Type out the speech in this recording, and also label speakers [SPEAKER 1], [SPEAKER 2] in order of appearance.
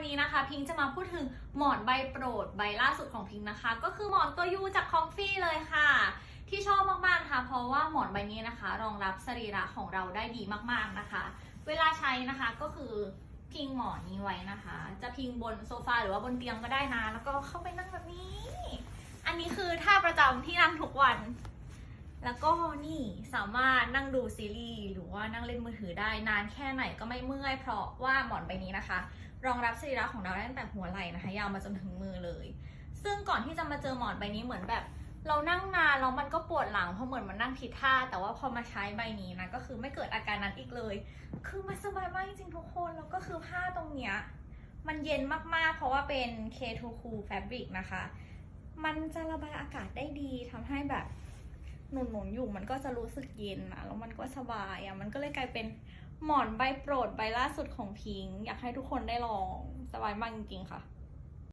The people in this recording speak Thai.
[SPEAKER 1] วันนี้นะคะ พิงค์จะมาพูดถึงหมอนใบโปรดใบล่าสุดของพิงค์นะคะ ก็คือหมอนตัวยูจากคอฟฟี่เลยค่ะ ที่ชอบมากๆนะคะ เพราะว่าหมอนใบนี้นะคะ รองรับสรีระของเราได้ดีมากๆนะคะ เวลาใช้นะคะก็คือพิงหมอนนี้ไว้นะคะ จะพิงบนโซฟาหรือว่าบนเตียงก็ได้นะ แล้วก็เข้าไปนั่งแบบนี้ อันนี้คือท่าประจำที่นั่งทุกวัน แล้วก็นี่สามารถนั่งดูซีรีส์หรือว่านั่งเล่นมือถือได้นานแค่ไหนก็ไม่เมื่อย เพราะว่าหมอนใบนี้นะคะ รองรับสรีระของเราได้ตั้งแต่หัวไหล่นะคะยาวมาจนถึงมือเลย ซึ่งก่อนที่จะมาเจอหมอนใบนี้เหมือนแบบ เรานั่งนานแล้วมันก็ปวดหลังเพราะเหมือนมันนั่งผิดท่า แต่ว่าพอมาใช้ใบนี้นะก็คือไม่เกิดอาการนั้นอีกเลย คือมันสบายมากจริงๆทุกคนแล้วก็คือผ้าตรงเนี้ยมันเย็นมากๆ เพราะว่าเป็น K2 Cool Fabric นะคะ มันจะระบายอากาศได้ดีทำให้แบบ หนุนๆอยู่มันก็จะรู้สึกเย็นอะแล้วมันก็สบายอะมันก็เลยกลายเป็นหมอนใบโปรดใบล่าสุดของพิงค์อยากให้ทุกคนได้ลองสบายมากจริงๆค่ะ